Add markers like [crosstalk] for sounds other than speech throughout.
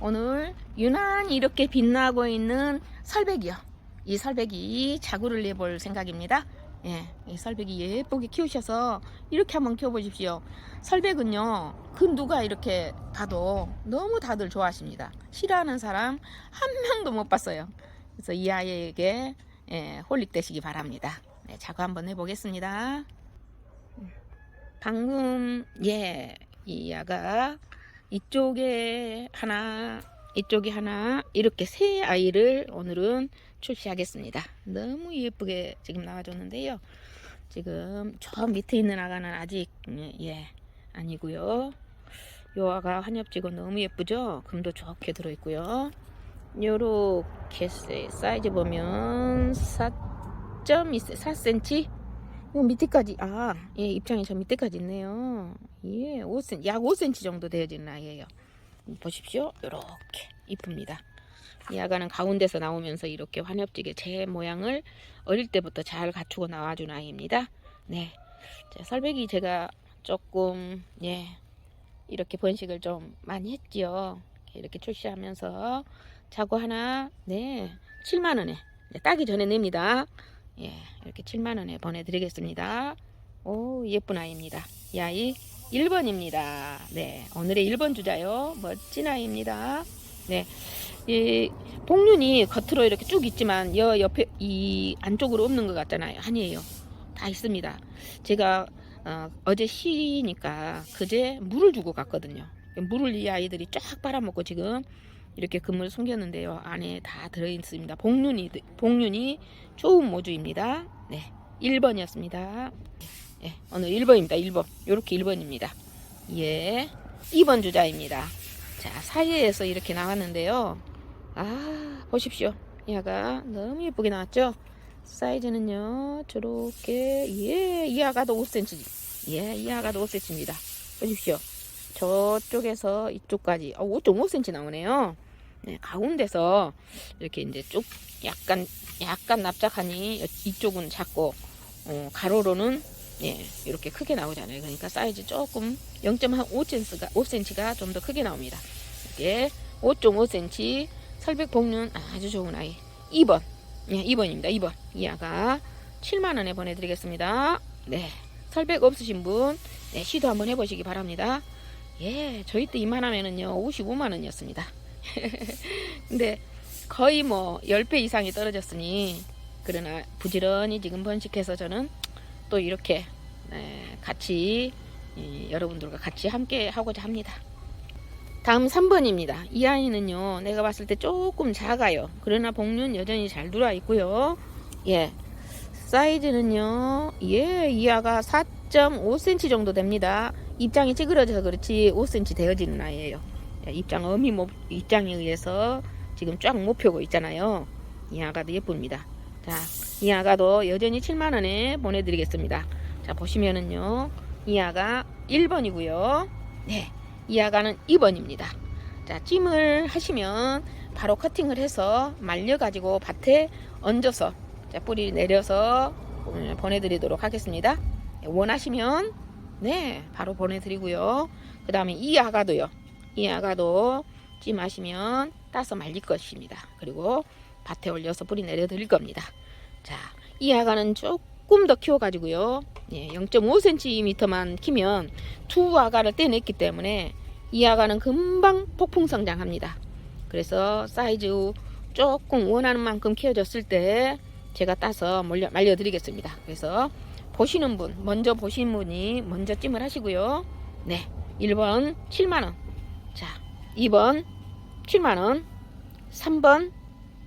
오늘 유난히 이렇게 빛나고 있는 설백이요. 이 설백이 자구를 내볼 생각입니다. 예, 이 설백이 예쁘게 키우셔서 이렇게 한번 키워보십시오. 설백은요, 그 누가 이렇게 봐도 너무 다들 좋아하십니다. 싫어하는 사람 한 명도 못 봤어요. 그래서 이 아이에게 예, 홀릭되시기 바랍니다. 네, 자구 한번 해보겠습니다. 방금 예, 이 아가 이쪽에 하나, 이쪽에 하나 이렇게 세 아이를 오늘은 출시하겠습니다. 너무 예쁘게 지금 나와줬는데요. 지금 저 밑에 있는 아가는 아직 예 아니고요. 요 아가 한엽지고 너무 예쁘죠? 금도 좋게 들어있고요. 요렇게 사이즈 보면 4.2 4cm 요 밑에까지. 아 예 입장이 저 밑에까지 있네요. 예 5cm 약 5cm 정도 되어지는 아이예요. 보십시오. 요렇게 이쁩니다. 이 아가는 가운데서 나오면서 이렇게 환엽지게 제 모양을 어릴 때부터 잘 갖추고 나와준 아이입니다. 네. 자, 설백이 제가 조금 예 이렇게 번식을 좀 많이 했지요. 이렇게 출시하면서 자고 하나 네 7만원에 따기 전에 냅니다 예, 이렇게 7만원에 보내드리겠습니다. 오, 예쁜 아이입니다. 이 아이 1번입니다. 네, 오늘의 1번 주자요. 멋진 아이입니다. 네, 이 복륜이 겉으로 이렇게 쭉 있지만 여 옆에 이 안쪽으로 없는 것 같잖아요. 아니에요. 다 있습니다. 제가 어, 어제 쉬니까 그제 물을 주고 갔거든요. 물을 이 아이들이 쫙 빨아먹고 지금 이렇게 그물 숨겼는데요. 안에 다 들어있습니다. 복륜이, 복륜이 좋은 모주입니다. 네. 1번이었습니다. 예, 오늘 1번입니다. 1번. 요렇게 1번입니다. 예. 2번 주자입니다. 자, 사이에서 이렇게 나왔는데요. 아, 보십시오. 얘가 너무 예쁘게 나왔죠? 사이즈는요, 저렇게, 예, 이 아가도 5cm. 예, 이 아가도 5cm입니다. 보십시오. 저쪽에서 이쪽까지, 어, 5.5cm 나오네요. 네, 가운데서 이렇게 이제 쭉 약간 약간 납작하니 이쪽은 작고 어, 가로로는 예, 이렇게 크게 나오잖아요. 그러니까 사이즈 조금 0.5cm가 5cm가 좀 더 크게 나옵니다. 이게 5.5cm 설백 복륜 아주 좋은 아이 2번 예, 2번입니다. 2번 이 아가 7만 원에 보내드리겠습니다. 네, 설백 없으신 분 네, 시도 한번 해보시기 바랍니다. 예, 저희 때 이만하면은요 55만 원이었습니다. [laughs] 근데 거의 뭐 10배 이상이 떨어졌으니 그러나 부지런히 지금 번식해서 저는 또 이렇게 네, 같이 이, 여러분들과 같이 함께 하고자 합니다. 다음 3번입니다. 이 아이는요, 내가 봤을 때 조금 작아요. 그러나 복륜 여전히 잘 들어와 있고요. 예. 사이즈는요, 예, 이 아가 4.5cm 정도 됩니다. 입장이 찌그러져서 그렇지 5cm 되어지는 아이예요. 입장 어미 모, 입장에 의해서 지금 쫙 못 펴고 있잖아요. 이 아가도 예쁩니다. 자, 이 아가도 여전히 7만원에 보내드리겠습니다. 자, 보시면은요, 이 아가 1번이고요. 네, 이 아가는 2번입니다. 자, 찜을 하시면 바로 커팅을 해서 말려가지고 밭에 얹어서 자, 뿌리 내려서 보내드리도록 하겠습니다. 원하시면 네, 바로 보내드리고요. 그 다음에 이 아가도요. 이 아가도 찜하시면 따서 말릴 것입니다. 그리고 밭에 올려서 뿌리 내려 드릴 겁니다. 자, 이 아가는 조금 더 키워가지고요. 예, 0.5cm만 키면 두 아가를 떼냈기 때문에 이 아가는 금방 폭풍 성장합니다. 그래서 사이즈 조금 원하는 만큼 키워졌을 때 제가 따서 말려, 말려드리겠습니다. 그래서 보시는 분, 먼저 보신 분이 먼저 찜을 하시고요. 네, 1번 7만원. 자, 2번 7만원, 3번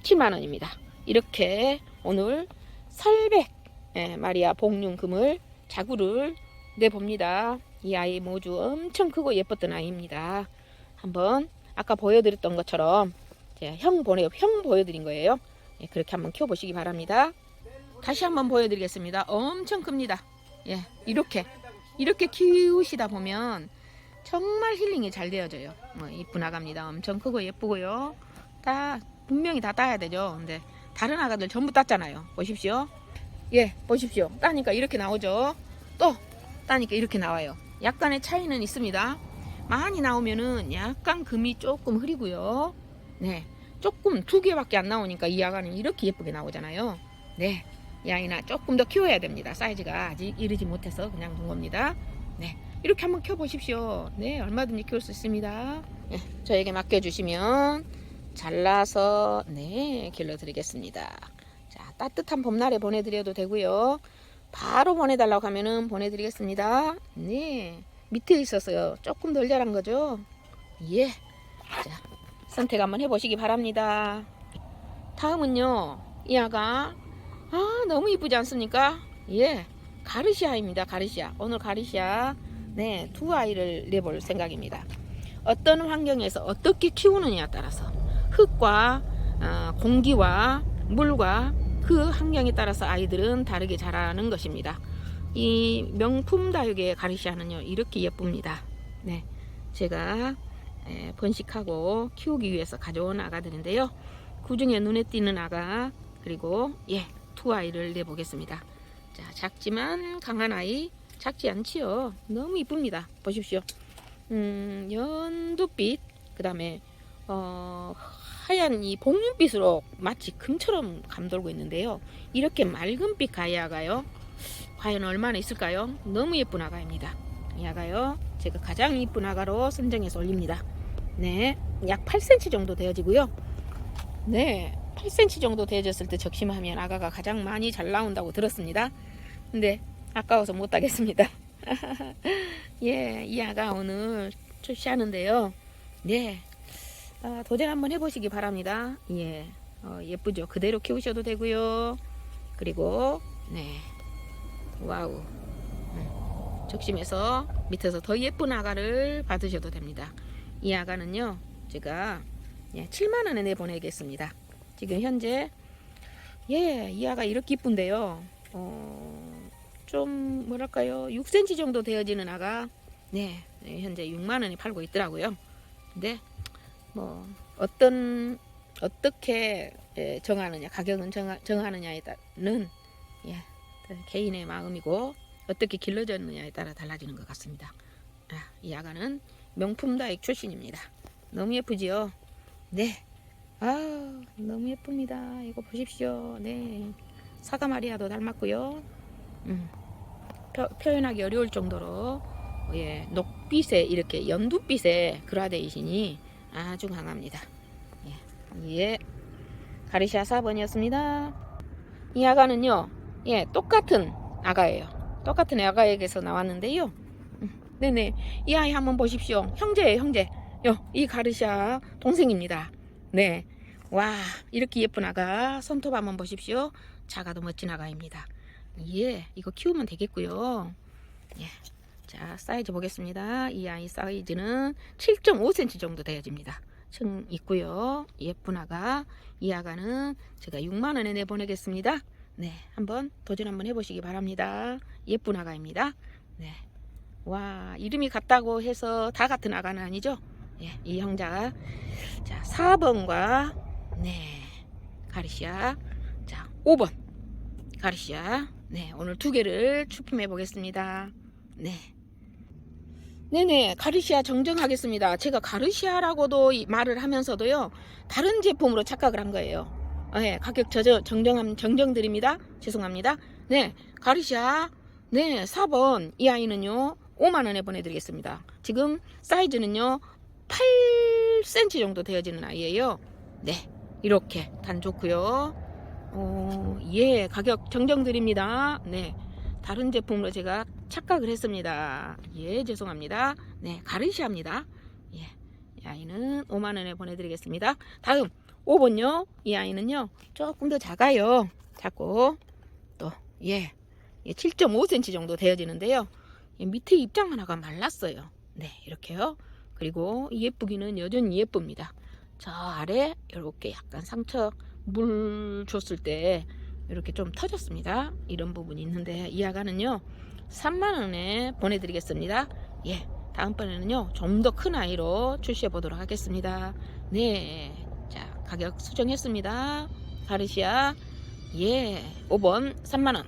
7만원입니다. 이렇게 오늘 설백 예, 마리아 복륜 금을 자구를 내봅니다. 이 아이 모주 엄청 크고 예뻤던 아이입니다. 한번 아까 보여드렸던 것처럼 제가 형 보내 형 보여드린 거예요. 예, 그렇게 한번 키워보시기 바랍니다. 다시 한번 보여드리겠습니다. 엄청 큽니다. 예, 이렇게 이렇게 키우시다 보면 정말 힐링이 잘 되어져요. 뭐 이쁜 아가입니다. 엄청 크고 예쁘고요. 다 분명히 다 따야 되죠. 근데 다른 아가들 전부 땄잖아요. 보십시오. 예, 보십시오. 따니까 이렇게 나오죠. 또 따니까 이렇게 나와요. 약간의 차이는 있습니다. 많이 나오면은 약간 금이 조금 흐리고요. 네. 조금 두 개밖에 안 나오니까 이 아가는 이렇게 예쁘게 나오잖아요. 네. 이 아이나 조금 더 키워야 됩니다. 사이즈가 아직 이르지 못해서 그냥 둔 겁니다. 네. 이렇게 한번 켜보십시오. 네. 얼마든지 키울 수 있습니다. 네. 저에게 맡겨주시면 잘라서 네. 길러드리겠습니다. 자, 따뜻한 봄날에 보내드려도 되고요. 바로 보내달라고 하면은 보내드리겠습니다. 네. 밑에 있었어요. 조금 덜 자란 거죠? 예. 자, 선택 한번 해보시기 바랍니다. 다음은요, 이 아가, 아, 너무 이쁘지 않습니까? 예. 가르시아입니다. 가르시아. 오늘 가르시아, 네, 두 아이를 내볼 생각입니다. 어떤 환경에서 어떻게 키우느냐에 따라서 흙과 어, 공기와 물과 그 환경에 따라서 아이들은 다르게 자라는 것입니다. 이 명품 다육의 가르시아는요 이렇게 예쁩니다. 네, 제가 에, 번식하고 키우기 위해서 가져온 아가들인데요. 그 중에 눈에 띄는 아가 그리고 예, 두 아이를 내보겠습니다. 자, 작지만 강한 아이 작지 않지요. 너무 이쁩니다. 보십시오. 음, 연두빛 그 다음에 어, 하얀 이 복륜빛으로 마치 금처럼 감돌고 있는데요. 이렇게 맑은 빛 가야가요. 과연 얼마나 있을까요? 너무 예쁜 아가입니다. 이 아가요. 제가 가장 이쁜 아가로 선정해서 올립니다. 네, 약 8cm 정도 되어지고요. 네, 8cm 정도 되어졌을 때 적심하면 아가가 가장 많이 잘 나온다고 들었습니다. 근데 아까워서 못 하겠습니다. [laughs] 예, 이 아가 오늘 출시하는데요. 네, 아, 도전 한번 해보시기 바랍니다. 예, 어, 예쁘죠? 그대로 키우셔도 되고요. 그리고 네, 와우. 음, 적심해서 밑에서 더 예쁜 아가를 받으셔도 됩니다. 이 아가는요, 제가 예, 7만 원에 내보내겠습니다. 지금 현재 예, 이 아가 이렇게 이쁜데요. 어, 좀 뭐랄까요, 6cm 정도 되어지는 아가 네, 네, 현재 6만 원에 팔고 있더라고요. 근데 뭐 어떤 어떻게 예, 정하느냐, 가격은 정하, 정하느냐에 따른 예, 개인의 마음이고 어떻게 길러졌느냐에 따라 달라지는 것 같습니다. 아, 이 아가는 명품 다익 출신입니다. 너무 예쁘지요? 네. 아, 너무 예쁩니다. 이거 보십시오. 네. 사과 마리아도 닮았고요. 음, 표, 표현하기 어려울 정도로 예, 녹빛에 이렇게 연두빛의 그라데이션이 아주 강합니다. 예, 예. 가리샤 4번이었습니다. 이 아가는요, 예, 똑같은 아가예요. 똑같은 아가에게서 나왔는데요. 음, 네네. 이 아이 한번 보십시오. 형제예요, 형제. 요, 이 가르샤 동생입니다. 네. 와, 이렇게 예쁜 아가. 손톱 한번 보십시오. 작아도 멋진 아가입니다. 예, 이거 키우면 되겠고요. 예. 자, 사이즈 보겠습니다. 이 아이 사이즈는 7.5cm 정도 되어집니다. 층 있고요. 예쁜 아가. 이 아가는 제가 6만 원에 내보내겠습니다. 네, 한번 도전 한번 해보시기 바랍니다. 예쁜 아가입니다. 네. 와, 이름이 같다고 해서 다 같은 아가는 아니죠? 예, 이 형자가 자 4번과 네 가리시아 자 5번 가리시아 네 오늘 두 개를 출품해 보겠습니다. 네. 네네 가르시아 정정하겠습니다. 제가 가르시아라고도 이 말을 하면서도요 다른 제품으로 착각을 한 거예요. 네 가격 저저 정정 정정 드립니다. 죄송합니다. 네 가르시아 네 4번 이 아이는요 5만원에 보내드리겠습니다. 지금 사이즈는요 8cm 정도 되어지는 아이예요. 네, 이렇게 단 좋고요. 어, 예, 가격 정정 드립니다. 네, 다른 제품으로 제가 착각을 했습니다. 예, 죄송합니다. 네, 가르시아입니다. 예, 이 아이는 5만 원에 보내드리겠습니다. 다음 5번요. 이 아이는요 조금 더 작아요. 작고 또 예, 예 7.5cm 정도 되어지는데요. 예, 밑에 입장 하나가 말랐어요. 네, 이렇게요. 그리고 예쁘기는 여전히 예쁩니다. 저 아래 이렇게 약간 상처 물 줬을 때 이렇게 좀 터졌습니다. 이런 부분이 있는데 이 아가는요 3만원에 보내드리겠습니다. 예, 다음번에는요 좀 더 큰 아이로 출시해 보도록 하겠습니다. 네, 자 가격 수정했습니다. 가르시아 예 5번 3만원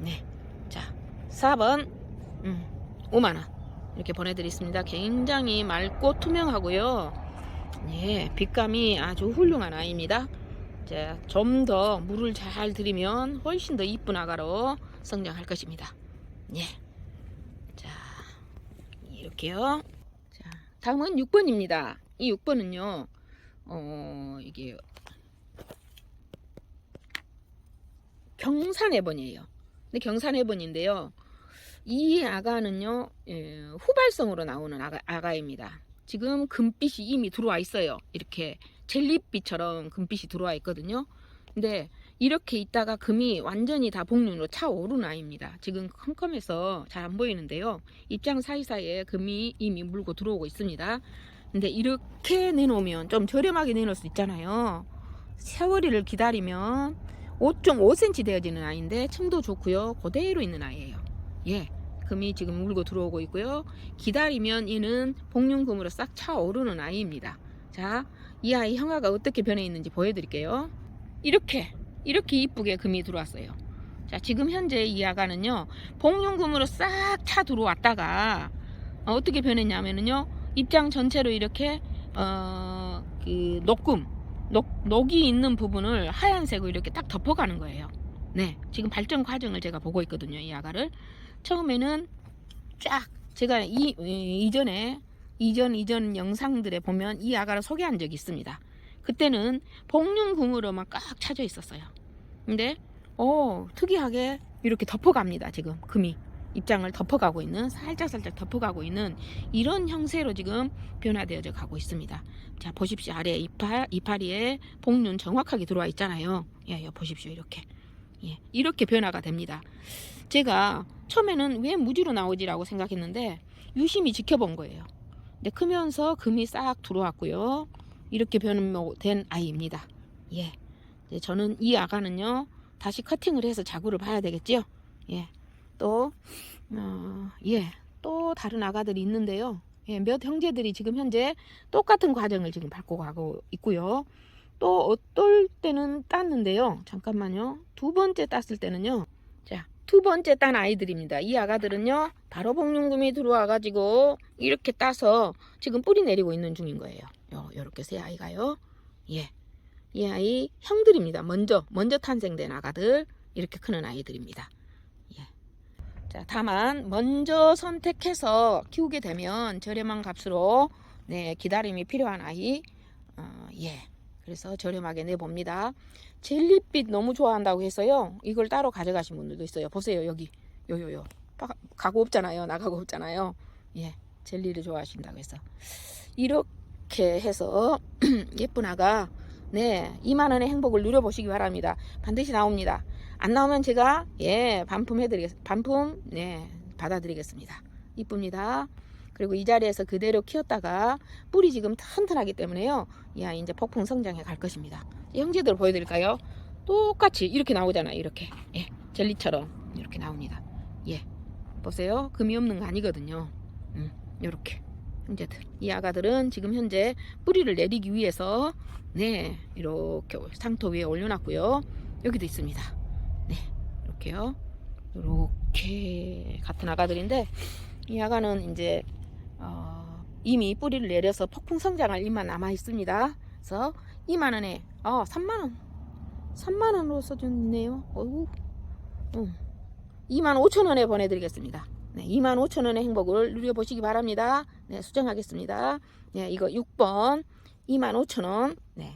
네, 자 4번 음, 5만원 이렇게 보내드렸습니다. 굉장히 맑고 투명하고요. 예, 빛감이 아주 훌륭한 아이입니다. 자, 좀 더 물을 잘 들이면 훨씬 더 이쁜 아가로 성장할 것입니다. 예. 자, 이렇게요. 자, 다음은 6번입니다. 이 6번은요, 어, 이게 경산해번이에요. 근데 경산해번인데요. 이 아가는요, 예, 후발성으로 나오는 아가, 아가입니다. 지금 금빛이 이미 들어와 있어요. 이렇게 젤리빛처럼 금빛이 들어와 있거든요. 근데 이렇게 있다가 금이 완전히 다 복륜으로 차오른 아이입니다. 지금 컴컴해서 잘 안 보이는데요. 입장 사이사이에 금이 이미 물고 들어오고 있습니다. 근데 이렇게 내놓으면 좀 저렴하게 내놓을 수 있잖아요. 세월이를 기다리면 5.5cm 되어지는 아이인데 층도 좋고요. 그대로 있는 아이예요. 예. 금이 지금 물고 들어오고 있고요. 기다리면 얘는 복륜금으로 싹 차오르는 아이입니다. 자, 이 아이 형아가 어떻게 변해 있는지 보여드릴게요. 이렇게 이렇게 이쁘게 금이 들어왔어요. 자, 지금 현재 이 아가는요, 복륜금으로 싹 차 들어왔다가 어, 어떻게 변했냐면은요, 입장 전체로 이렇게 어, 그 녹금, 녹, 녹이 있는 부분을 하얀색으로 이렇게 딱 덮어가는 거예요. 네, 지금 발전 과정을 제가 보고 있거든요, 이 아가를. 처음에는 쫙 제가 이 이전에 이전 이전 영상들에 보면 이 아가를 소개한 적이 있습니다. 그때는 복륜금으로만 꽉 차져 있었어요. 근데 어 특이하게 이렇게 덮어갑니다. 지금 금이 입장을 덮어가고 있는 살짝 살짝 덮어가고 있는 이런 형태로 지금 변화되어져 가고 있습니다. 자 보십시오 아래 이파 이파리에 복륜 정확하게 들어와 있잖아요. 예, 예 보십시오 이렇게 예 이렇게 변화가 됩니다. 제가 처음에는 왜 무지로 나오지라고 생각했는데 유심히 지켜본 거예요. 근데 크면서 금이 싹 들어왔고요. 이렇게 변화된 아이입니다. 예. 저는 이 아가는요, 다시 커팅을 해서 자구를 봐야 되겠죠? 예. 또, 어, 예. 또 다른 아가들이 있는데요. 예, 몇 형제들이 지금 현재 똑같은 과정을 지금 밟고 가고 있고요. 또 어떨 때는 땄는데요. 잠깐만요. 두 번째 땄을 때는요. 자, 두 번째 딴 아이들입니다. 이 아가들은요, 바로 복륜금이 들어와가지고 이렇게 따서 지금 뿌리 내리고 있는 중인 거예요. 요, 요렇게 세 아이가요. 예. 이 아이 형들입니다. 먼저, 먼저 탄생된 아가들, 이렇게 크는 아이들입니다. 예. 자, 다만, 먼저 선택해서 키우게 되면 저렴한 값으로, 네, 기다림이 필요한 아이, 어, 예. 그래서 저렴하게 내봅니다. 젤리빛 너무 좋아한다고 해서요. 이걸 따로 가져가신 분들도 있어요. 보세요. 여기. 요요요. 가고 없잖아요. 나가고 없잖아요. 예. 젤리를 좋아하신다고 해서. 이렇게 해서 [clears throat] 예쁜 아가 네, 2만 원의 행복을 누려 보시기 바랍니다. 반드시 나옵니다. 안 나오면 제가 예, 반품 해 드리겠, 반품 네, 받아 드리겠습니다. 이쁩니다. 그리고 이 자리에서 그대로 키웠다가 뿌리 지금 튼튼하기 때문에요. 이 아이 이제 폭풍 성장해 갈 것입니다. 형제들 보여드릴까요? 똑같이 이렇게 나오잖아요. 이렇게 예, 젤리처럼 이렇게 나옵니다. 예, 보세요. 금이 없는 거 아니거든요. 음, 이렇게 형제들 이 아가들은 지금 현재 뿌리를 내리기 위해서 네 이렇게 상토 위에 올려놨고요. 여기도 있습니다. 네 이렇게요. 이렇게 같은 아가들인데 이 아가는 이제 어, 이미 뿌리를 내려서 폭풍 성장할 일만 남아 있습니다. 그래서 2만 원에 어 3만 원 3만 원으로 써줬네요. 어우, 어. 2만 5천 원에 보내드리겠습니다. 네, 2만 5천 원의 행복을 누려보시기 바랍니다. 네, 수정하겠습니다. 네, 이거 6번 2만 5천 원. 네,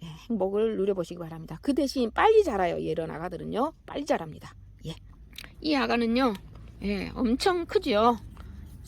네, 행복을 누려보시기 바랍니다. 그 대신 빨리 자라요. 이런 아가들은요, 빨리 자랍니다. 예, 이 아가는요, 예, 엄청 크죠.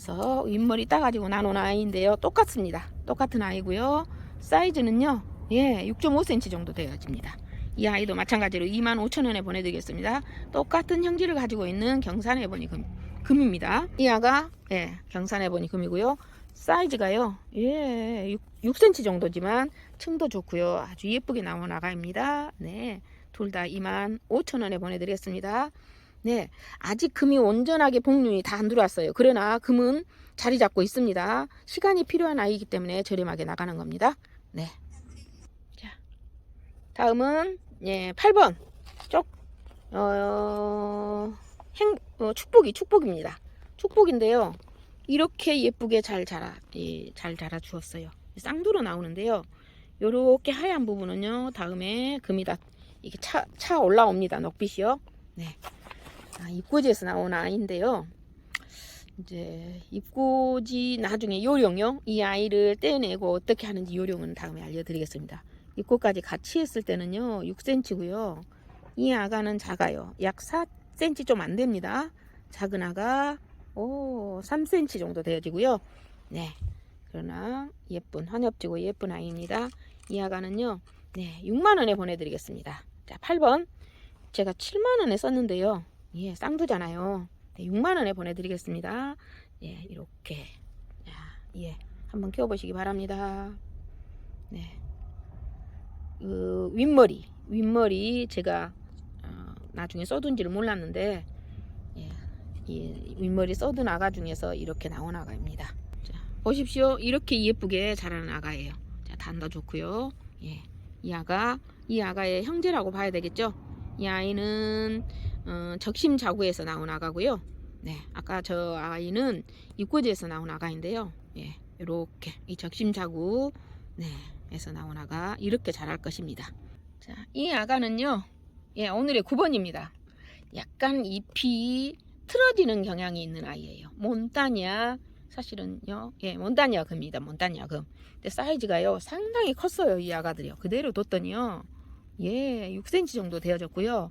그래서 윗머리 따가지고 나눈 아이인데요. 똑같습니다. 똑같은 아이고요. 사이즈는요. 예, 6.5cm 정도 되어집니다. 이 아이도 마찬가지로 25,000원에 보내드리겠습니다. 똑같은 형질을 가지고 있는 경산의 보니 금, 금입니다. 이 아가 예, 경산의 보니 금이고요. 사이즈가요. 예, 6, 6cm 정도지만 층도 좋고요. 아주 예쁘게 나온 아가입니다. 네, 둘 다 25,000원에 보내드리겠습니다. 네, 아직 금이 온전하게 복륜이 다 안 들어왔어요. 그러나 금은 자리 잡고 있습니다. 시간이 필요한 아이이기 때문에 저렴하게 나가는 겁니다. 네. 자, 다음은 예, 8번 쪽 어, 행, 어, 축복이 축복입니다. 축복인데요. 이렇게 예쁘게 잘 자라 예, 잘 자라 주었어요. 쌍두로 나오는데요. 요렇게 하얀 부분은요. 다음에 금이 다 이게 차, 차 올라옵니다. 녹빛이요. 네. 아, 입꼬지에서 나온 아이인데요. 이제 입꼬지 나중에 요령요. 이 아이를 떼내고 어떻게 하는지 요령은 다음에 알려드리겠습니다. 입꼬까지 같이 했을 때는요. 6cm고요. 이 아가는 작아요. 약 4cm 좀 안 됩니다. 작은 아가 오 3cm 정도 되어지고요. 네. 그러나 예쁜 환엽지고 예쁜 아이입니다. 이 아가는요. 네, 6만 원에 보내드리겠습니다. 자, 8번 제가 7만 원에 썼는데요. 예, 쌍두잖아요. 네, 6만 원에 보내드리겠습니다. 예, 이렇게 자, 예, 한번 키워보시기 바랍니다. 네, 그 윗머리, 윗머리 제가 어, 나중에 써둔지를 몰랐는데 예, 이 윗머리 써둔 아가 중에서 이렇게 나온 아가입니다. 자, 보십시오. 이렇게 예쁘게 자라는 아가예요. 자, 단도 좋고요. 예, 이 아가 이 아가의 형제라고 봐야 되겠죠. 이 아이는 어, 적심 자구에서 나온 아가고요. 네, 아까 저 아이는 입꼬지에서 나온 아가인데요. 예, 이렇게 이 적심 자구 네 에서 나온 아가 이렇게 자랄 것입니다. 자, 이 아가는요. 예, 오늘의 9번입니다. 약간 잎이 틀어지는 경향이 있는 아이예요. 몬타냐 사실은요. 예, 몬타냐 금입니다. 몬타냐 금. 근데 사이즈가요. 상당히 컸어요. 이 아가들이요. 그대로 뒀더니요. 예, 6cm 정도 되어졌고요.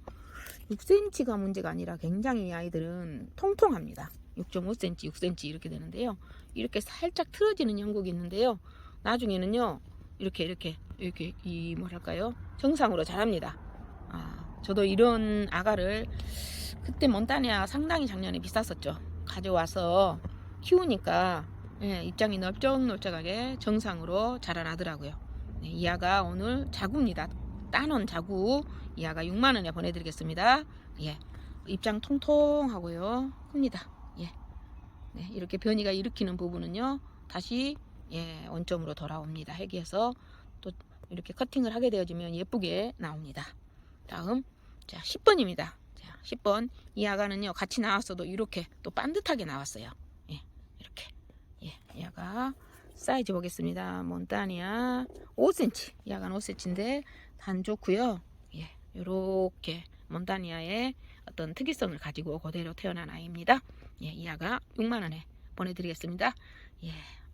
6cm가 문제가 아니라 굉장히 이 아이들은 통통합니다. 6.5cm, 6cm 이렇게 되는데요. 이렇게 살짝 틀어지는 형국이 있는데요. 나중에는요. 이렇게 이렇게 이렇게 이 뭐랄까요? 정상으로 자랍니다. 아, 저도 이런 아가를 그때 몬타니아 상당히 작년에 비쌌었죠. 가져와서 키우니까 예, 입장이 넓적넓적하게 정상으로 자라나더라고요. 네, 이 아가 오늘 자구입니다. 따놓은 자구 이 아가 6만 원에 보내드리겠습니다. 예, 입장 통통하고요, 큽니다. 예, 네, 이렇게 변이가 일으키는 부분은요 다시 예, 원점으로 돌아옵니다. 핵에서 또 이렇게 커팅을 하게 되어지면 예쁘게 나옵니다. 다음 자 10번입니다. 자 10번 이 아가는요 같이 나왔어도 이렇게 또 반듯하게 나왔어요. 예, 이렇게 예, 이 아가 사이즈 보겠습니다. 몬타니아 5cm. 이 아가는 5cm인데 단 좋고요. 예, 이렇게 몬타니아의 어떤 특이성을 가지고 그대로 태어난 아이입니다. 예, 이 아가 6만 원에 보내드리겠습니다. 예,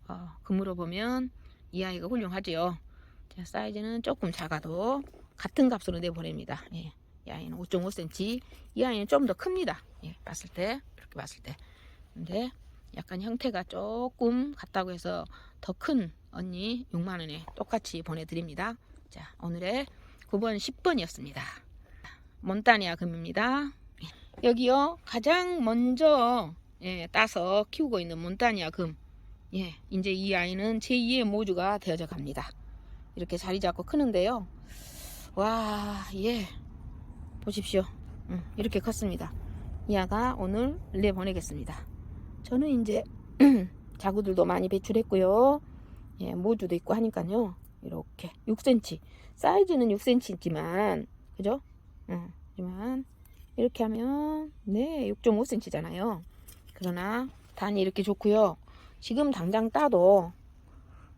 어, 금으로 보면 이 아이가 훌륭하지요. 자, 사이즈는 조금 작아도 같은 값으로 내보냅니다. 예, 이 아이는 5.5cm. 이 아이는 좀 더 큽니다. 예, 봤을 때 이렇게 봤을 때. 근데 약간 형태가 조금 같다고 해서 더 큰 언니 6만 원에 똑같이 보내드립니다. 자, 오늘의 9번, 10번이었습니다. 몬타니아 금입니다. 여기요 가장 먼저 예, 따서 키우고 있는 몬타니아 금. 예, 이제 이 아이는 제2의 모주가 되어져 갑니다. 이렇게 자리 잡고 크는데요. 와, 예. 보십시오. 음, 이렇게 컸습니다. 이 아가 오늘 내 보내겠습니다. 저는 이제 [clears throat] 자구들도 많이 배출했고요. 예, 모주도 있고 하니까요. 이렇게 6cm. 사이즈는 6cm지만, 그죠? 음, 하지만 이렇게 하면 네 6.5cm잖아요. 그러나 단이 이렇게 좋고요. 지금 당장 따도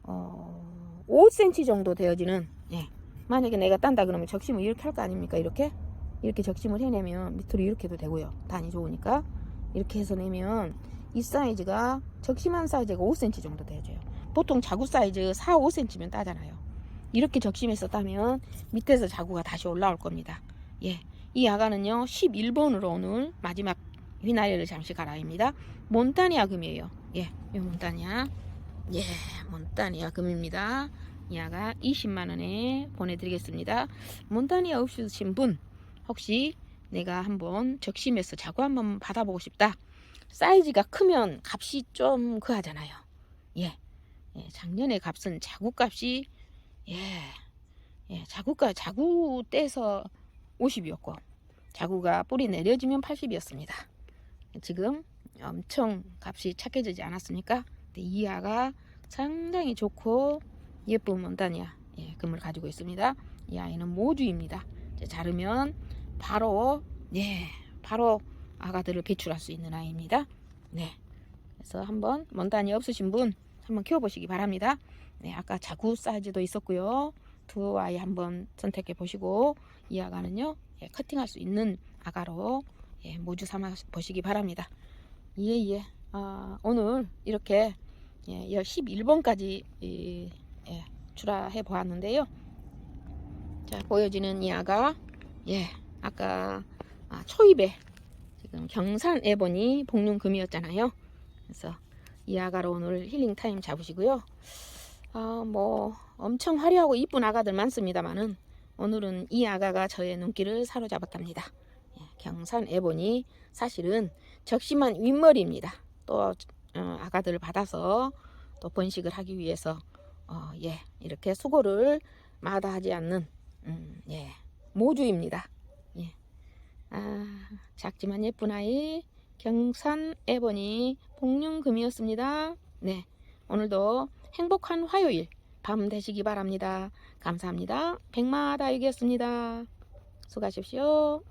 어, 5cm 정도 되어지는 예. 만약에 내가 딴다 그러면 적심을 이렇게 할 거 아닙니까? 이렇게 이렇게 적심을 해내면 밑으로 이렇게도 되고요. 단이 좋으니까 이렇게 해서 내면 이 사이즈가 적심한 사이즈가 5cm 정도 되어져요. 보통 자구 사이즈 4, 5cm면 따잖아요. 이렇게 적심해서 따면 밑에서 자구가 다시 올라올 겁니다. 예. 이 야가는요 11번으로 오늘 마지막 휘나리를 잠시 갈아입니다. 몬타니아 금이에요. 예, 이 몬타니아. 예, 몬타니아 금입니다. 이 야가 20만원에 보내드리겠습니다. 몬타니아 없으신 분, 혹시 내가 한번 적심해서 자구 한번 받아보고 싶다. 사이즈가 크면 값이 좀 그하잖아요. 예, 예 작년에 값은 자구 값이, 예, 예, 자구가, 자구 떼서 50이었고, 자구가 뿌리 내려지면 80이었습니다. 지금 엄청 값이 착해지지 않았습니까? 근데 이 아가 상당히 좋고 예쁜 몬타니아 예, 금을 가지고 있습니다. 이 아이는 모주입니다. 자르면 바로 예 바로 아가들을 배출할 수 있는 아이입니다. 네 그래서 한번 먼단이 없으신 분 한번 키워보시기 바랍니다. 네, 아까 자구 사이즈도 있었고요. 두 아이 한번 선택해 보시고 이 아가는요 예, 커팅할 수 있는 아가로 예, 모주 삼아 보시기 바랍니다. 예예. 아, 오늘 이렇게 예, 11번까지 이, 예, 출하해 보았는데요. 자 보여지는 이 아가 예 아까 아, 초입에 지금 경산 에보니 복륜금이었잖아요. 그래서 이 아가로 오늘 힐링 타임 잡으시고요. 아, 뭐 엄청 화려하고 이쁜 아가들 많습니다만은 오늘은 이 아가가 저의 눈길을 사로잡았답니다. 예, 경산 에보니 사실은 적심한 윗머리입니다. 또 어, 아가들을 받아서 또 번식을 하기 위해서 어, 예 이렇게 수고를 마다하지 않는 음, 예 모주입니다. 예. 아 작지만 예쁜 아이 경산 에보니 복륜금이었습니다. 네 오늘도 행복한 화요일 밤 되시기 바랍니다. 감사합니다. 백마다육이었습니다. 수고하십시오.